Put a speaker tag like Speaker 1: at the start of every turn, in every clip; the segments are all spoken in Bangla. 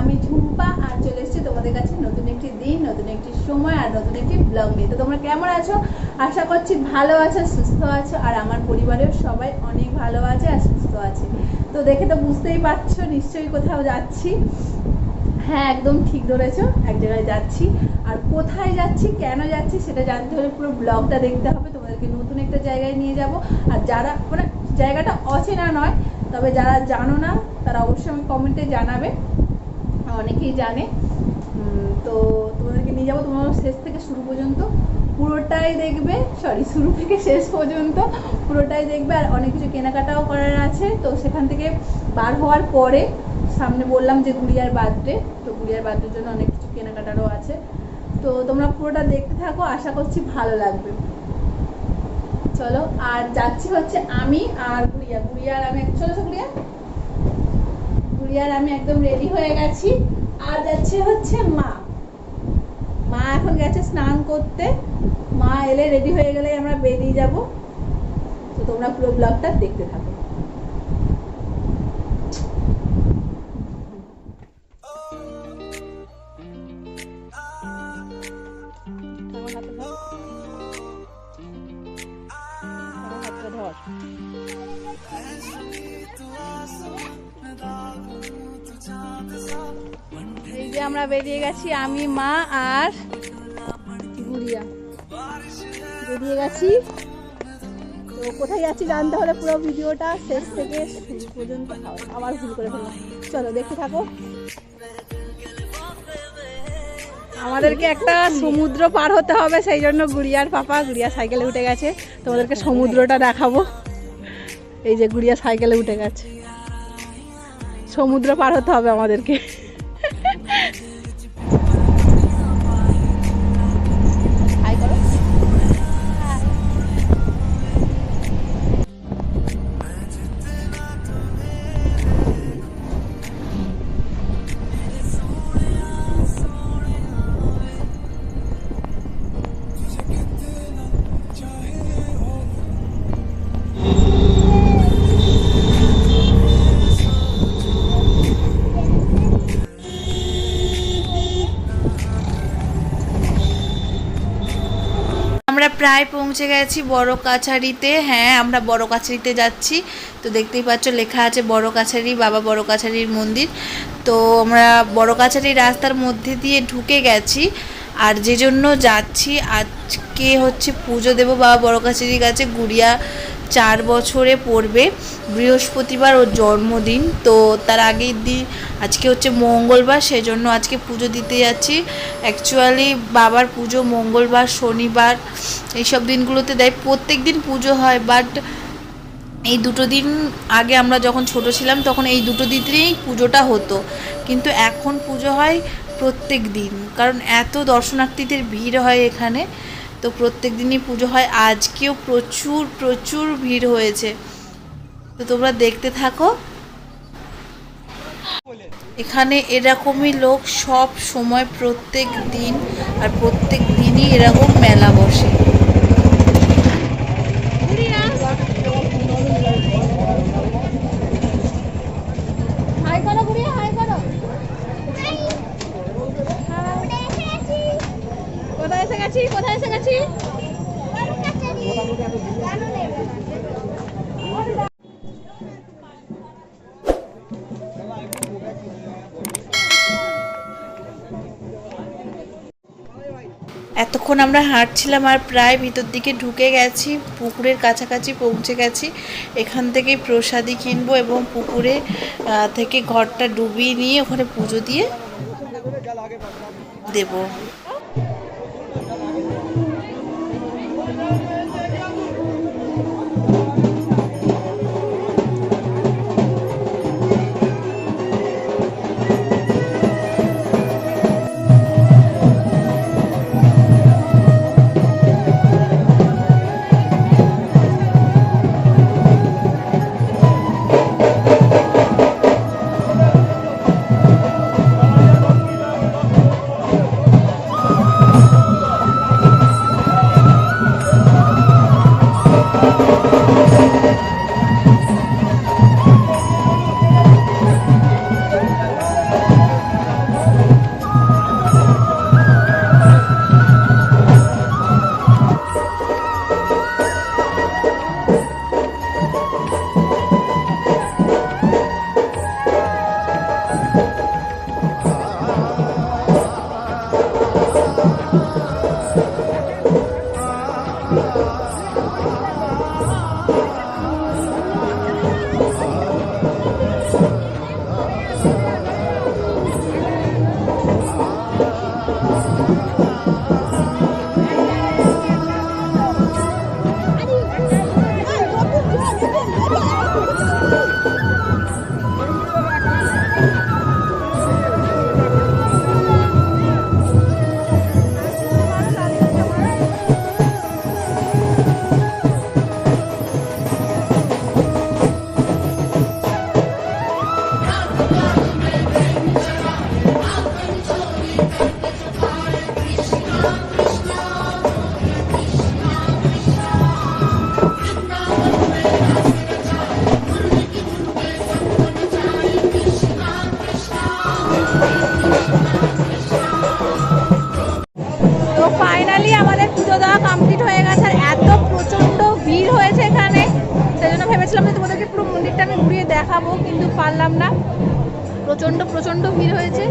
Speaker 1: আমি ঝুম্পা আর চলে এসেছি তোমাদের কাছে নতুন একটি দিন, নতুন একটি সময় আর নতুন একটি ব্লগ নিয়ে। তো তোমরা কেমন আছো? আশা করছি ভালো আছো, সুস্থ আছো আর আমার পরিবারের সবাই অনেক ভালো আছে আর সুস্থ আছে। তো দেখে তো বুঝতেই পারছ, নিশ্চয়ই কোথাও যাচ্ছি। হ্যাঁ একদম ঠিক ধরেছো, এক জায়গায় যাচ্ছি। আর কোথায় যাচ্ছি, কেন যাচ্ছি সেটা জানতে হলে পুরো ব্লগটা দেখতে হবে। তোমাদেরকে নতুন একটা জায়গায় নিয়ে যাব। আর যারা মানে জায়গাটা অচেনা নয়, তবে যারা জানো না, তারা অবশ্যই আমি কমেন্টে জানাবে। অনেকেই জানে। তো তোমাদেরকে নিয়ে যাব তোমার শেষ থেকে শুরু পর্যন্ত। পুরোটাই দেখবে সরি শুরু থেকে শেষ পর্যন্ত পুরোটাই দেখবে। আর অনেক কিছু কেনাকাটাও করার আছে। তো সেখান থেকে বার হওয়ার পরে সামনে বললাম যে গুড়িয়ার বার্থডে, তো গুড়িয়ার বার্থডের জন্য অনেক কিছু কেনাকাটারও আছে। তো তোমরা পুরোটা দেখতে থাকো, আশা করছি ভালো লাগবে। চলো, আর যাচ্ছি হচ্ছে আমি আর গুড়িয়া। গুড়িয়া আর আমি চলো তো গুড়িয়া গুড়িয়া? আর আমি একদম রেডি হয়ে গেছি। আর যাচ্ছে হচ্ছে মা। মা এখন গেছে স্নান করতে। মা এলে রেডি হয়ে গেলে আমরা বেরিয়ে যাব। তো তোমরা পুরো ব্লগটা দেখতে থাকো। ধর। এই যে আমরা বেরিয়ে গেছি, আমি, মা আর গুড়িয়া। বেরিয়ে গেছি। তো কোথায় যাচ্ছি জানতে হলে পুরো ভিডিওটা শেষ থেকে পর্যন্ত আবার ভুল করে ফেললাম। চলো দেখতে থাকো। আমাদেরকে একটা সমুদ্র পার হতে হবে, সেই জন্য গুড়িয়ার পাপা গুড়িয়া সাইকেলে উঠে গেছে। তোমাদেরকে সমুদ্রটা দেখাবো। এই যে গুড়িয়া সাইকেলে উঠে গেছে। সমুদ্র পার হতে হবে আমাদেরকে।
Speaker 2: আমরা প্রায় পৌঁছে গেছি বড় কাছারিতে। হ্যাঁ আমরা বড় কাছারিতে যাচ্ছি। তো দেখতেই পাচ্ছ, লেখা আছে বড় কাছারি, বাবা বড় কাছারির মন্দির। তো আমরা বড় কাছারি রাস্তার মধ্যে দিয়ে ঢুকে গেছি। আর যে জন্য যাচ্ছি, আজকে হচ্ছে পুজো দেব বাবা বড় কাছারির কাছে, গুড়িয়া চার বছরে পড়বে বৃহস্পতিবার ওর জন্মদিন। তো তার আগের দিন, আজকে হচ্ছে মঙ্গলবার, সেজন্য আজকে পুজো দিতে যাচ্ছি। অ্যাকচুয়ালি বাবার পুজো মঙ্গলবার, শনিবার, এইসব দিনগুলোতে দেয়। প্রত্যেক দিন পুজো হয় বাট এই দুটো দিন আগে আমরা যখন ছোট ছিলাম, তখন এই দুটো দিনেই পুজোটা হতো। কিন্তু এখন পুজো হয় প্রত্যেক দিন, কারণ এত দর্শনার্থীদের ভিড় হয় এখানে। তো প্রত্যেক দিনই পুজো হয়। আজকেও প্রচুর প্রচুর ভিড় হয়েছে। তো তোমরা দেখতে থাকো। এখানে এরকমই লোক সব সময় প্রত্যেক দিন, আর প্রত্যেক দিনই এরকম মেলা বসে
Speaker 1: হাই করো গুড়িয়া হাই করো কোথায় এসে গেছি কোথায় এসে গেছি
Speaker 2: এতক্ষণ আমরা হাঁটছিলাম আর প্রায় ভিতর দিকে ঢুকে গেছি, পুকুরের কাছাকাছি পৌঁছে গেছি। এখান থেকেই প্রসাদি কিনবো এবং পুকুরে থেকে ঘরটা ডুবিয়ে নিয়ে ওখানে পুজো দিয়ে দেবো।
Speaker 1: দেখাবো, কিন্তু পারলাম না। প্রচণ্ড প্রচণ্ড ভিড় হয়েছে।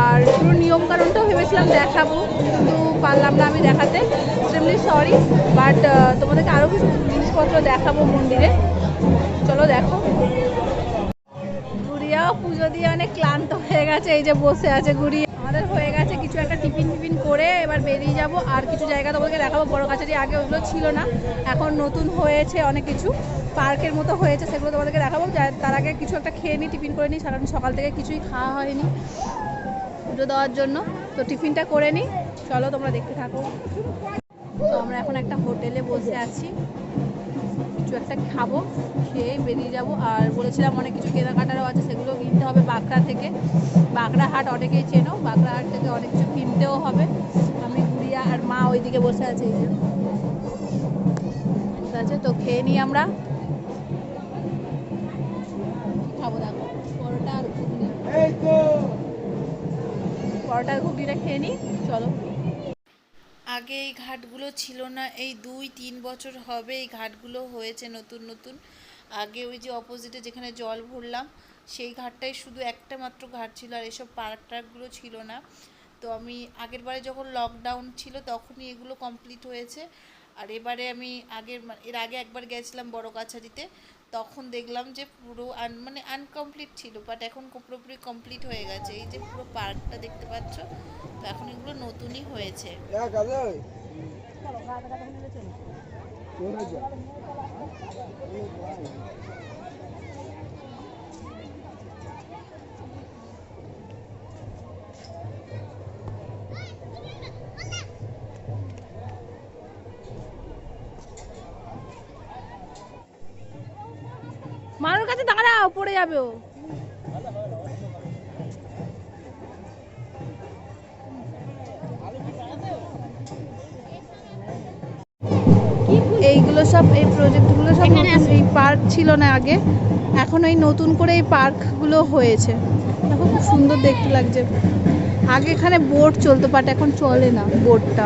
Speaker 1: আর পুরো নিয়মকানুনটাও ভেবেছিলাম দেখাবো, কিন্তু পারলাম না আমি দেখাতে। এক্সট্রিমলি সরি বাট তোমাদেরকে আরও কিছু জিনিসপত্র দেখাবো মন্দিরে। চলো দেখো। গুড়িয়াও পুজো দিয়ে অনেক ক্লান্ত হয়ে গেছে, এই যে বসে আছে গুড়িয়া। আমাদের হয়ে গেছে কিছু একটা টিফিন টিফিন করে, এবার বেরিয়ে যাব। আর কিছু জায়গা তোমাদেরকে দেখাবো, বড় কাছারি আগে ওগুলো ছিল না, এখন নতুন হয়েছে অনেক কিছু। পার্কের মতো হয়েছে, সেগুলো তোমাদেরকে দেখাবো। তার আগে কিছু একটা খেয়ে নিই টিফিন করে নিই সারাদিন সকাল থেকে কিছুই খাওয়া হয়নি পুজো দেওয়ার জন্য। তো টিফিনটা করে নিই চলো তোমরা দেখতে থাকো। তো আমরা এখন একটা হোটেলে বসে আছি। কিছু একটা খাব, খেয়ে বেরিয়ে যাব। আর বলেছিলাম অনেক কিছু কেনাকাটারও আছে, সেগুলো কিনতে হবে বাঁকড়া থেকে। বাঁকড়া হাট অনেকেই চেনো, বাঁকড়া হাট থেকে অনেক কিছু কিনতেও হবে। আমি গুড়িয়া আর মা ওইদিকে বসে আছে, এই যে। আছে, তো খেয়ে নিই আমরা। খাব দেখো। পরোটা আর ঘুগনি। পরোটা আর ঘুগনিটা খেয়ে নিই চলো।
Speaker 2: আগে এই ঘাটগুলো ছিল না এই দুই তিন বছর হবে এই ঘাটগুলো হয়েছে নতুন নতুন। আগে ওই যে অপোজিটে যেখানে জল ভরলাম সেই ঘাটটাই শুধু একটা মাত্র ঘাট ছিল আর এসব পার্ক টার্কগুলো ছিল না। তো আমি আগের বারে যখন লকডাউন ছিল তখনই এগুলো কমপ্লিট হয়েছে। আর এবারে আমি আগের এর আগে একবার গেছিলাম বড় কাছারিতে তখন দেখলাম যে পুরো আন মানে আনকমপ্লিট ছিল বাট এখন পুরোপুরি কমপ্লিট হয়ে গেছে। এই যে পুরো পার্কটা দেখতে পাচ্ছ তো এখন এগুলো নতুনই হয়েছে।
Speaker 1: কাছে দাঁড়াও পড়ে যাবে ও। এইগুলো সব এই প্রজেক্টগুলো সব এই পার্ক ছিল না আগে। এখন এই নতুন করে এই পার্কগুলো হয়েছে। এখন খুব সুন্দর দেখতে লাগছে। আগে এখানে বোট চলতো বাট এখন চলে না বোটটা।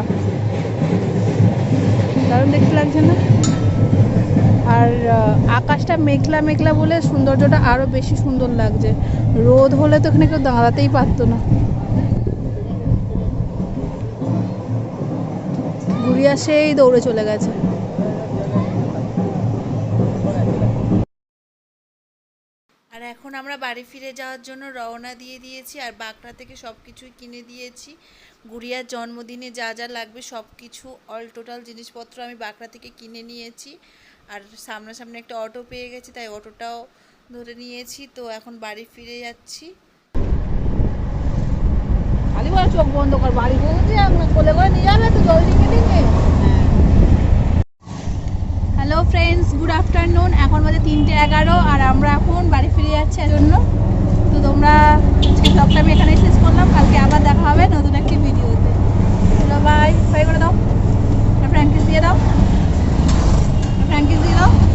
Speaker 1: দারুণ দেখতে লাগছে না? আর আকাশটা মেঘলা মেঘলা বলে সৌন্দর্যটা আরও বেশি সুন্দর লাগছে। রোদ হলে তো এখানে কেউ দাঁড়াতেই পারতো না। ঘুরিয়ে সেই দৌড়ে চলে গেছে।
Speaker 2: আর এখন আমরা বাড়ি ফিরে যাওয়ার জন্য রওনা দিয়ে দিয়েছি, আর বাঁকড়া থেকে সব কিছুই কিনে দিয়েছি। গুড়িয়ার জন্মদিনে যা যা লাগবে সব কিছু অল টোটাল জিনিসপত্র আমি বাঁকড়া থেকে কিনে নিয়েছি। আর সামনাসামনি একটা অটো পেয়ে গেছি তাই অটোটাও ধরে নিয়েছি। তো এখন বাড়ি ফিরে যাচ্ছি।
Speaker 1: বন্ধ বাড়ি কোলে করে নিয়ে যাবে তো হ্যালো ফ্রেন্ডস গুড আফটারনুন এখন বাজে তিনটে এগারো আর আমরা এখন বাড়ি ফিরে যাচ্ছি এর জন্য। তো তোমরা আমি এখানে শেষ করলাম কালকে আবার দেখা হবে নতুন একটি ভিডিওতে। চলো বাই বাই করে দাও। ফ্র্যাঙ্কিস দিয়ে দাও। Thank you, Zero.